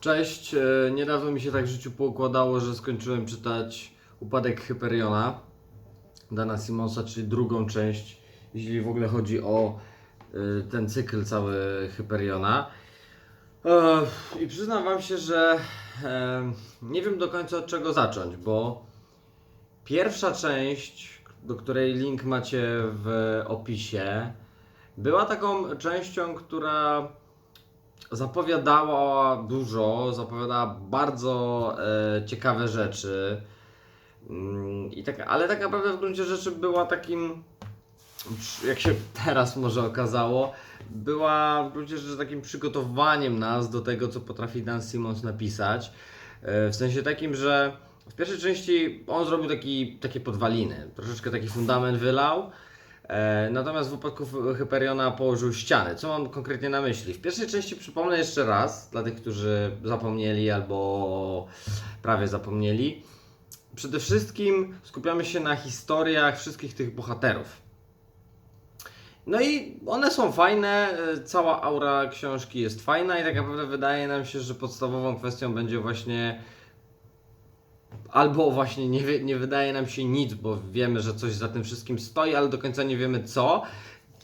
Cześć, e, niedawno mi się tak w życiu poukładało, że skończyłem czytać Upadek Hyperiona Dana Simonsa, czyli drugą część, jeśli w ogóle chodzi o e, ten cykl cały Hyperiona. E, I przyznam Wam się, że nie wiem do końca od czego zacząć, bo pierwsza część, do której link macie w opisie, była taką częścią, która zapowiadała dużo, zapowiadała bardzo e, ciekawe rzeczy. Mm, I tak, ale tak naprawdę w gruncie rzeczy była takim, jak się teraz może okazało, była w gruncie rzeczy takim przygotowaniem nas do tego, co potrafi Dan Simmons napisać. E, w sensie takim, że w pierwszej części on zrobił taki, takie podwaliny, troszeczkę taki fundament wylał. E, Natomiast w wypadku Hy- Hyperiona położył ściany. Co mam konkretnie na myśli? W pierwszej części przypomnę jeszcze raz, dla tych, którzy zapomnieli albo prawie zapomnieli. Przede wszystkim skupiamy się na historiach wszystkich tych bohaterów. No i one są fajne, e, cała aura książki jest fajna i tak naprawdę wydaje nam się, że podstawową kwestią będzie właśnie albo właśnie nie, nie wydaje nam się nic, bo wiemy, że coś za tym wszystkim stoi, ale do końca nie wiemy co.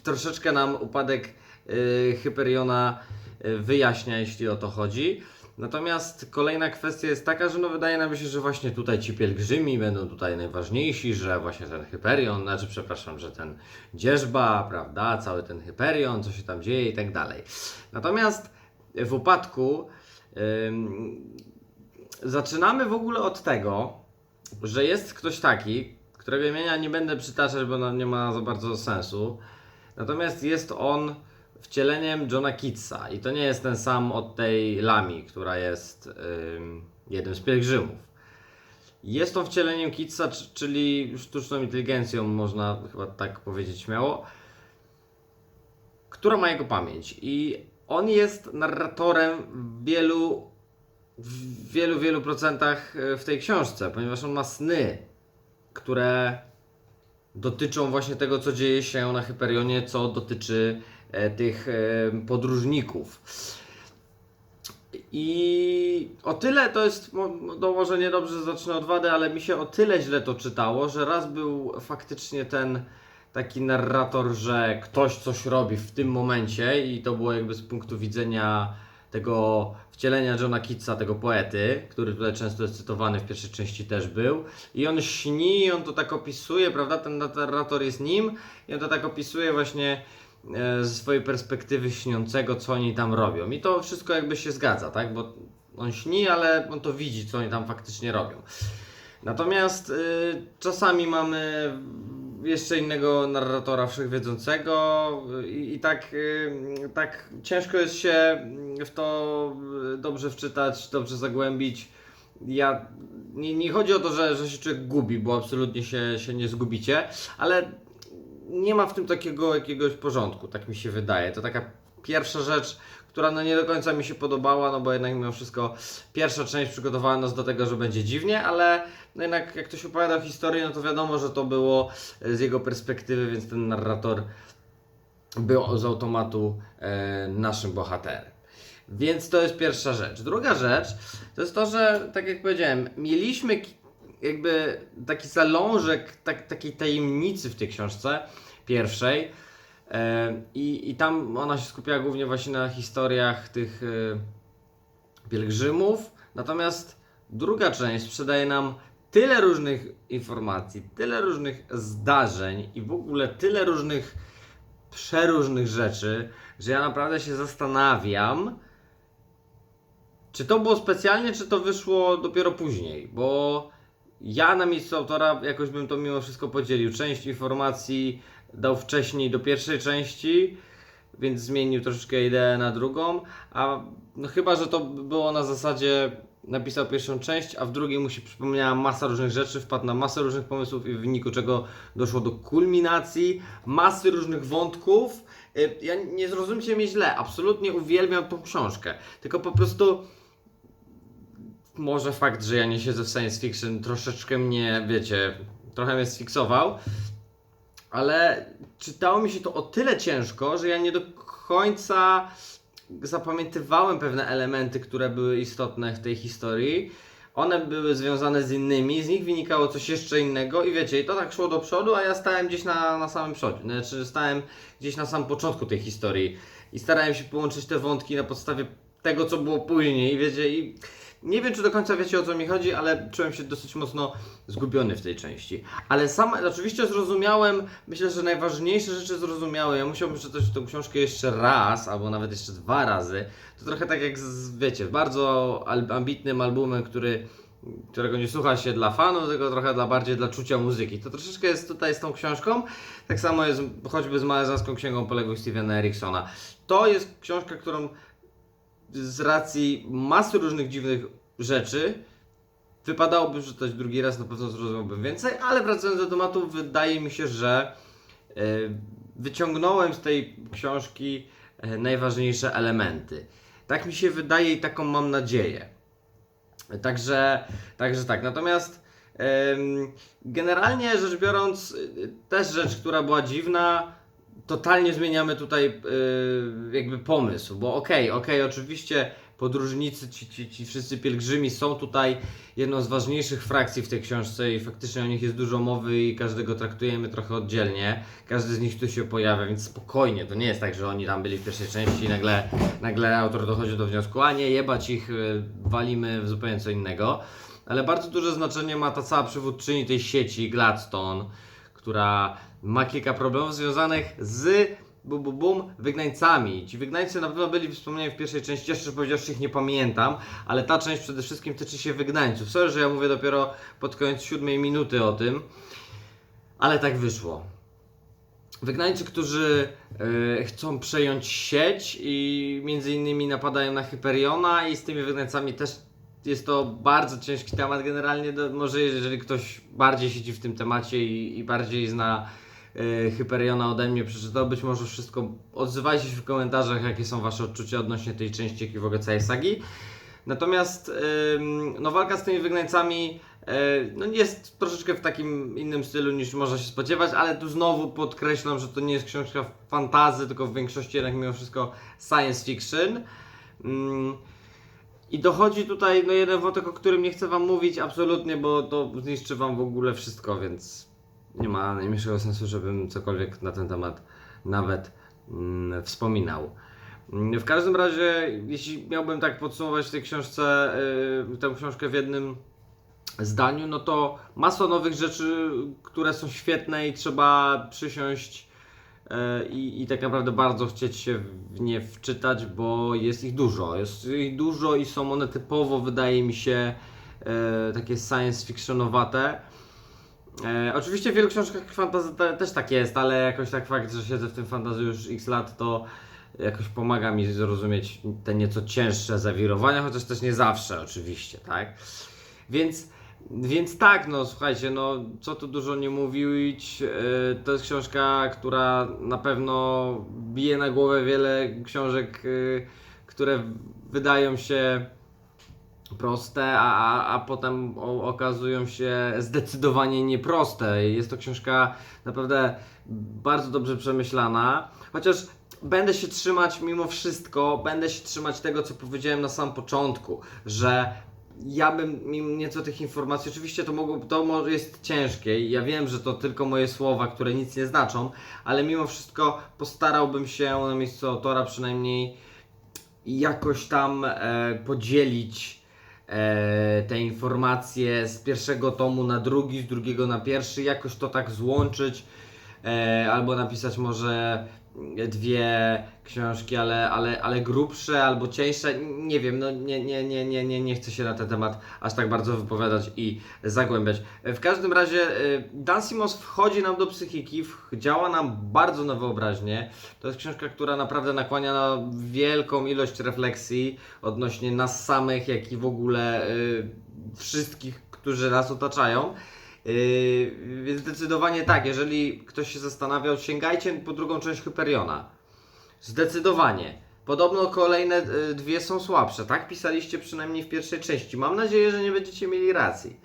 Troszeczkę nam upadek y, Hyperiona y, wyjaśnia, jeśli o to chodzi. Natomiast kolejna kwestia jest taka, że no wydaje nam się, że właśnie tutaj ci pielgrzymi będą tutaj najważniejsi, że właśnie ten Hyperion, znaczy przepraszam, że ten dzierżba, prawda, cały ten Hyperion, co się tam dzieje i tak dalej. Natomiast w upadku zaczynamy w ogóle od tego, że jest ktoś taki, którego imienia nie będę przytaczać, bo no nie ma za bardzo sensu. Natomiast jest on wcieleniem Johna Kitsa i to nie jest ten sam od tej Lami, która jest ym, jednym z pielgrzymów. Jest on wcieleniem Kitsa, czyli sztuczną inteligencją, można chyba tak powiedzieć śmiało, która ma jego pamięć. I on jest narratorem wielu w wielu, wielu procentach e, w tej książce, ponieważ on ma sny, które dotyczą właśnie tego, co dzieje się na Hyperionie, co dotyczy e, tych e, podróżników. I o tyle to jest, no może niedobrze zacznę od wady, ale mi się o tyle źle to czytało, że raz był faktycznie ten taki narrator, że ktoś coś robi w tym momencie i to było jakby z punktu widzenia tego wcielenia Johna Kitsa, tego poety, który tutaj często jest cytowany, w pierwszej części też był. I on śni, on to tak opisuje, prawda? Ten narrator jest nim i on to tak opisuje właśnie e, ze swojej perspektywy śniącego, co oni tam robią. I to wszystko jakby się zgadza, tak? Bo on śni, ale on to widzi, co oni tam faktycznie robią. Natomiast y, czasami mamy jeszcze innego narratora wszechwiedzącego i, i tak, y, tak ciężko jest się w to dobrze wczytać, dobrze zagłębić. Ja, nie, nie chodzi o to, że, że się człowiek gubi, bo absolutnie się, się nie zgubicie, ale nie ma w tym takiego jakiegoś porządku, tak mi się wydaje. To taka pierwsza rzecz, która no nie do końca mi się podobała, no bo jednak mimo wszystko pierwsza część przygotowała nas do tego, że będzie dziwnie, ale no jednak jak ktoś opowiadał historię, no to wiadomo, że to było z jego perspektywy, więc ten narrator był z automatu e, naszym bohaterem. Więc to jest pierwsza rzecz. Druga rzecz to jest to, że tak jak powiedziałem, mieliśmy jakby taki zalążek tak, takiej tajemnicy w tej książce pierwszej. E, i, I tam ona się skupiała głównie właśnie na historiach tych e, pielgrzymów. Natomiast druga część sprzedaje nam tyle różnych informacji, tyle różnych zdarzeń i w ogóle tyle różnych przeróżnych rzeczy, że ja naprawdę się zastanawiam, czy to było specjalnie, czy to wyszło dopiero później, bo ja na miejscu autora jakoś bym to mimo wszystko podzielił. Część informacji dał wcześniej do pierwszej części, więc zmienił troszeczkę ideę na drugą, a no chyba, że to było na zasadzie napisał pierwszą część, a w drugiej mu się przypomniała masa różnych rzeczy, wpadł na masę różnych pomysłów i w wyniku czego doszło do kulminacji, masy różnych wątków. Y, Ja nie zrozumcie mnie źle, absolutnie uwielbiam tą książkę, tylko po prostu może fakt, że ja nie siedzę w science fiction troszeczkę mnie, wiecie, trochę mnie sfiksował, ale czytało mi się to o tyle ciężko, że ja nie do końca zapamiętywałem pewne elementy, które były istotne w tej historii. One były związane z innymi, z nich wynikało coś jeszcze innego i wiecie, to tak szło do przodu, a ja stałem gdzieś na, na samym przodzie, znaczy stałem gdzieś na samym początku tej historii i starałem się połączyć te wątki na podstawie tego, co było później, i wiecie, i nie wiem, czy do końca wiecie o co mi chodzi, ale czułem się dosyć mocno zgubiony w tej części. Ale sam oczywiście zrozumiałem, myślę, że najważniejsze rzeczy zrozumiałem. Ja musiałbym przeczytać tę książkę jeszcze raz, albo nawet jeszcze dwa razy. To trochę tak jak z, wiecie, bardzo ambitnym albumem, który, którego nie słucha się dla fanów, tylko trochę dla bardziej dla czucia muzyki. To troszeczkę jest tutaj z tą książką. Tak samo jest choćby z Malezancką Księgą Poległych Stevena Eriksona. To jest książka, którą z racji masy różnych dziwnych rzeczy wypadałoby przeczytać drugi raz, na pewno zrozumiałbym więcej, ale wracając do tematu, wydaje mi się, że e, wyciągnąłem z tej książki e, najważniejsze elementy. Tak mi się wydaje i taką mam nadzieję. Także, także tak. Natomiast generalnie rzecz biorąc, y, też rzecz, która była dziwna, totalnie zmieniamy tutaj y, jakby pomysł, bo okej, okej, oczywiście podróżnicy, ci, ci, ci wszyscy pielgrzymi są tutaj jedną z ważniejszych frakcji w tej książce i faktycznie o nich jest dużo mowy i każdego traktujemy trochę oddzielnie. Każdy z nich tu się pojawia, więc spokojnie, to nie jest tak, że oni tam byli w pierwszej części i nagle, nagle autor dochodzi do wniosku, a nie, jebać ich, y, walimy w zupełnie co innego. Ale bardzo duże znaczenie ma ta cała przywódczyni tej sieci, Gladstone, która ma kilka problemów związanych z bum, bum, bum, wygnańcami. Ci wygnańcy na pewno byli wspomniani w pierwszej części, jeszcze powiedziawszy ich nie pamiętam, ale ta część przede wszystkim tyczy się wygnańców. Sorry, że ja mówię dopiero pod koniec siódmej minuty o tym, ale tak wyszło. Wygnańcy, którzy e, chcą przejąć sieć i między innymi napadają na Hyperiona i z tymi wygnańcami też jest to bardzo ciężki temat generalnie, może jeżeli ktoś bardziej siedzi w tym temacie i, i bardziej zna e, Hyperiona ode mnie przeczytał, być może wszystko, odzywajcie się w komentarzach, jakie są wasze odczucia odnośnie tej części, jak i w ogóle całej sagi. Natomiast ym, no, walka z tymi wygnańcami e, no, jest troszeczkę w takim innym stylu niż można się spodziewać, ale tu znowu podkreślam, że to nie jest książka fantazy, tylko w większości jednak mimo wszystko science fiction. Ym, I dochodzi tutaj no, jeden wątek, o którym nie chcę wam mówić absolutnie, bo to zniszczy wam w ogóle wszystko, więc nie ma najmniejszego sensu, żebym cokolwiek na ten temat nawet mm, wspominał. W każdym razie, jeśli miałbym tak podsumować tej książce, yy, tę książkę w jednym zdaniu, no to masa nowych rzeczy, które są świetne i trzeba przysiąść i, i tak naprawdę bardzo chcieć się w nie wczytać, bo jest ich dużo. Jest ich dużo i są one typowo, wydaje mi się, yy, takie science fictionowate. E, oczywiście w wielu książkach fantasy te, też tak jest, ale jakoś tak fakt, że siedzę w tym fantasy już x lat, to jakoś pomaga mi zrozumieć te nieco cięższe zawirowania, chociaż też nie zawsze oczywiście, tak? Więc, więc tak, no słuchajcie, no co tu dużo nie mówić, e, to jest książka, która na pewno bije na głowę wiele książek, e, które wydają się proste, a, a, a potem o, okazują się zdecydowanie nieproste. Jest to książka naprawdę bardzo dobrze przemyślana, chociaż będę się trzymać mimo wszystko, będę się trzymać tego, co powiedziałem na samym początku, że ja bym mimo nieco tych informacji, oczywiście to, mogło, to może jest ciężkie i ja wiem, że to tylko moje słowa, które nic nie znaczą, ale mimo wszystko postarałbym się na miejscu autora przynajmniej jakoś tam e, podzielić e, te informacje z pierwszego tomu na drugi, z drugiego na pierwszy, jakoś to tak złączyć, e, albo napisać może dwie książki, ale, ale, ale grubsze albo cieńsze, nie wiem, no nie, nie, nie, nie, nie, nie chcę się na ten temat aż tak bardzo wypowiadać i zagłębiać. W każdym razie e, Dan Simmons wchodzi nam do psychiki, działa nam bardzo na wyobraźnię. To jest książka, która naprawdę nakłania na wielką ilość refleksji odnośnie nas samych, jak i w ogóle y, wszystkich, którzy nas otaczają. Yy, więc zdecydowanie tak, jeżeli ktoś się zastanawiał, sięgajcie po drugą część Hyperiona. Zdecydowanie. Podobno kolejne y, dwie są słabsze, tak pisaliście przynajmniej w pierwszej części. Mam nadzieję, że nie będziecie mieli racji.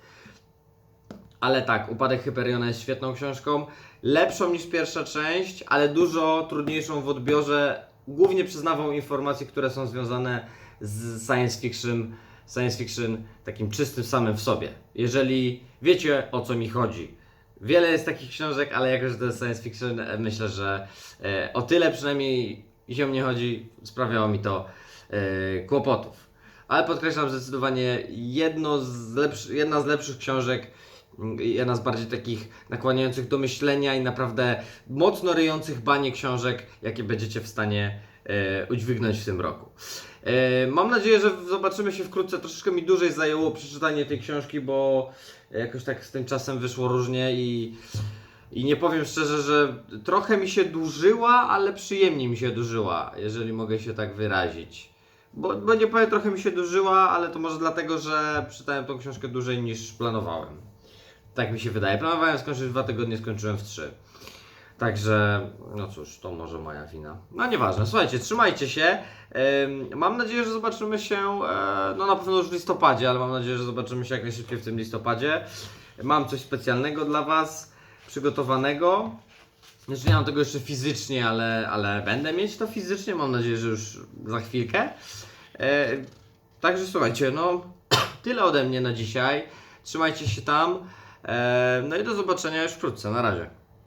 Ale tak, Upadek Hyperiona jest świetną książką. Lepszą niż pierwsza część, ale dużo trudniejszą w odbiorze głównie przyznawał informacje, które są związane z science fiction, science fiction takim czystym samym w sobie. Jeżeli wiecie o co mi chodzi. Wiele jest takich książek, ale jako, że to jest science fiction, e, myślę, że e, o tyle przynajmniej jeśli o mnie chodzi, sprawiało mi to e, kłopotów. Ale podkreślam zdecydowanie jedno z lepszy, jedna z lepszych książek, mm, jedna z bardziej takich nakłaniających do myślenia i naprawdę mocno ryjących banie książek, jakie będziecie w stanie udźwignąć w tym roku. E, mam nadzieję, że zobaczymy się wkrótce. Troszeczkę mi dłużej zajęło przeczytanie tej książki, bo jakoś tak z tym czasem wyszło różnie i, i nie powiem szczerze, że trochę mi się dłużyła, ale przyjemnie mi się dłużyła, jeżeli mogę się tak wyrazić. Bo, bo nie powiem, trochę mi się dłużyła, ale to może dlatego, że czytałem tą książkę dłużej niż planowałem. Tak mi się wydaje. Planowałem skończyć w dwa tygodnie, skończyłem w trzy. Także, no cóż, to może moja wina. No nieważne, słuchajcie, trzymajcie się. Mam nadzieję, że zobaczymy się, e, no na pewno już w listopadzie, ale mam nadzieję, że zobaczymy się jak najszybciej w tym listopadzie. Mam coś specjalnego dla Was przygotowanego. Znaczy nie mam tego jeszcze fizycznie, ale, ale będę mieć to fizycznie, mam nadzieję, że już za chwilkę. E, także słuchajcie, no tyle ode mnie na dzisiaj. Trzymajcie się tam. E, no i do zobaczenia już wkrótce. Na razie.